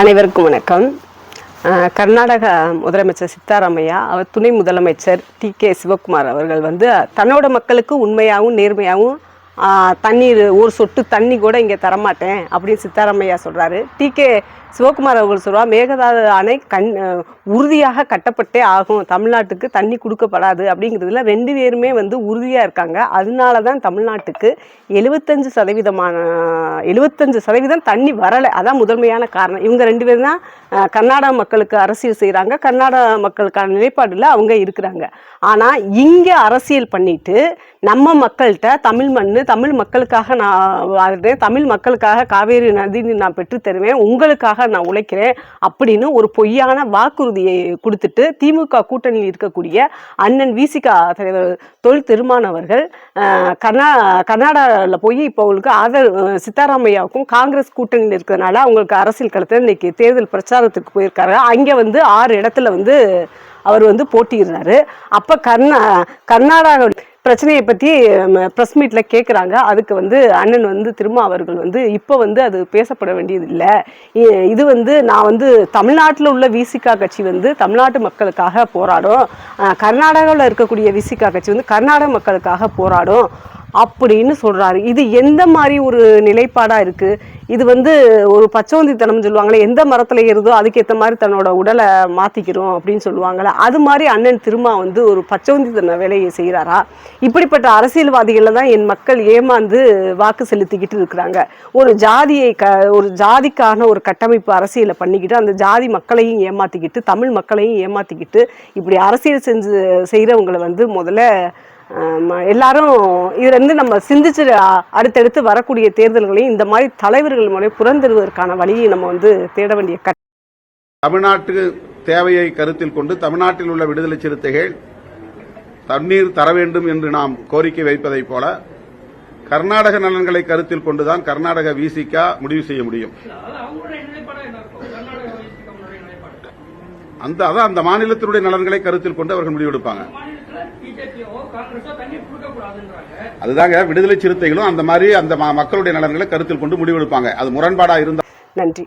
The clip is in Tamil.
அனைவருக்கும் வணக்கம். கர்நாடக முதலமைச்சர் சித்தாராமையா அவர் துணை முதலமைச்சர் டி கே சிவகுமார் அவர்கள் வந்து தன்னோட மக்களுக்கு உண்மையாகவும் நேர்மையாகவும் தண்ணீர் ஒரு சொட்டு தண்ணி கூட இங்கே தரமாட்டேன் அப்படின்னு சித்தாராமையா சொல்கிறாரு டி கே சிவகுமார் அவர்கள் சொல்வா மேகதாது அணை கண் உறுதியாக கட்டப்பட்டே ஆகும். தமிழ்நாட்டுக்கு தண்ணி கொடுக்கப்படாது அப்படிங்கிறதுல ரெண்டு பேருமே வந்து உறுதியாக இருக்காங்க. அதனால தான் தமிழ்நாட்டுக்கு எழுபத்தஞ்சு சதவீதமான எழுபத்தஞ்சு சதவீதம் தண்ணி வரலை. அதான் முதன்மையான காரணம். இவங்க ரெண்டு பேரும் தான் கர்நாடக மக்களுக்கு அரசியல் செய்கிறாங்க கர்நாடக மக்களுக்கான நிலைப்பாடில் அவங்க இருக்கிறாங்க. ஆனால் இங்கே அரசியல் பண்ணிட்டு நம்ம மக்கள்கிட்ட தமிழ் மண் தமிழ் மக்களுக்காக நான் வாழ்கிறேன் தமிழ் மக்களுக்காக காவேரி நதி நான் பெற்று தருவேன். உங்களுக்காக நான் உழைக்கிறேன் அப்படின்னு ஒரு பொய்யான வாக்குறுதியை கொடுத்துட்டு திமுக கூட்டணியில் இருக்கக்கூடிய அண்ணன் விசிகா தலைவர் தொழில் திருமானவர்கள் கர்நா கர்நாடகாவில் போய் இப்போ அவங்களுக்கு ஆதரவு சித்தாராமையாவுக்கும் காங்கிரஸ் கூட்டணியில் இருக்கிறதுனால அவங்களுக்கு அரசியல் களத்தில் இன்னைக்கு தேர்தல் பிரச்சாரத்துக்கு போயிருக்காரு. அங்கே வந்து ஆறு இடத்துல வந்து அவர் வந்து போட்டியிடுறாரு. அப்போ கர்நா கர்நாடகா பிரச்சனையை பற்றி ப்ரெஸ் மீட்டில் கேட்குறாங்க அதுக்கு வந்து அண்ணன் வந்து திரும்ப அவர்கள் வந்து இப்போ வந்து அது பேசப்பட வேண்டியது இல்லை இது வந்து நான் வந்து தமிழ்நாட்டில் உள்ள விசிகா கட்சி வந்து தமிழ்நாட்டு மக்களுக்காக போராடும். கர்நாடகாவில் இருக்கக்கூடிய விசிகா கட்சி வந்து கர்நாடக மக்களுக்காக போராடும். அப்படின்னு சொல்றாரு. இது எந்த மாதிரி ஒரு நிலைப்பாடா இருக்கு? இது வந்து ஒரு பச்சோந்தித்தனம் சொல்லுவாங்களே எந்த மரத்துல ஏறுதோ அதுக்கேற்ற மாதிரி தன்னோட உடலை மாத்திக்கிறோம் அப்படின்னு சொல்லுவாங்களே அது மாதிரி அண்ணன் திருமா வந்து ஒரு பச்சோந்தித்தன வேலையை செய்கிறாரா இப்படிப்பட்ட அரசியல்வாதிகளில் தான் என் மக்கள் ஏமாந்து வாக்கு செலுத்திக்கிட்டு இருக்கிறாங்க. ஒரு ஜாதியை க ஒரு ஜாதிக்கான ஒரு கட்டமைப்பு அரசியலை பண்ணிக்கிட்டு அந்த ஜாதி மக்களையும் ஏமாத்திக்கிட்டு தமிழ் மக்களையும் ஏமாத்திக்கிட்டு இப்படி அரசியல் செஞ்சு செய்கிறவங்களை வந்து முதல்ல எல்லாரும் இதுலேருந்து நம்ம சிந்திச்சு அடுத்தடுத்து வரக்கூடிய தேர்தல்களையும் இந்த மாதிரி தலைவர்கள் மூலம் புறந்தருவதற்கான வழியை நம்ம வந்து தேட வேண்டிய தமிழ்நாட்டு தேவையை கருத்தில் கொண்டு தமிழ்நாட்டில் உள்ள விடுதலை சிறுத்தைகள் தண்ணீர் தர வேண்டும் என்று நாம் கோரிக்கை வைப்பதைப் போல கர்நாடக நலன்களை கருத்தில் கொண்டுதான் கர்நாடக விசிகா முடிவு செய்ய முடியும். அந்த அதான் அந்த மாநிலத்தினுடைய நலன்களை கருத்தில் கொண்டு அவர்கள் முடிவெடுப்பாங்க. அதுதாங்க விடுதலை சிறுத்தைகளும் அந்த மாதிரி அந்த மக்களுடைய நலன்களை கருத்தில் கொண்டு முடிவெடுப்பாங்க. அது முரண்பாடா இருந்தா நன்றி.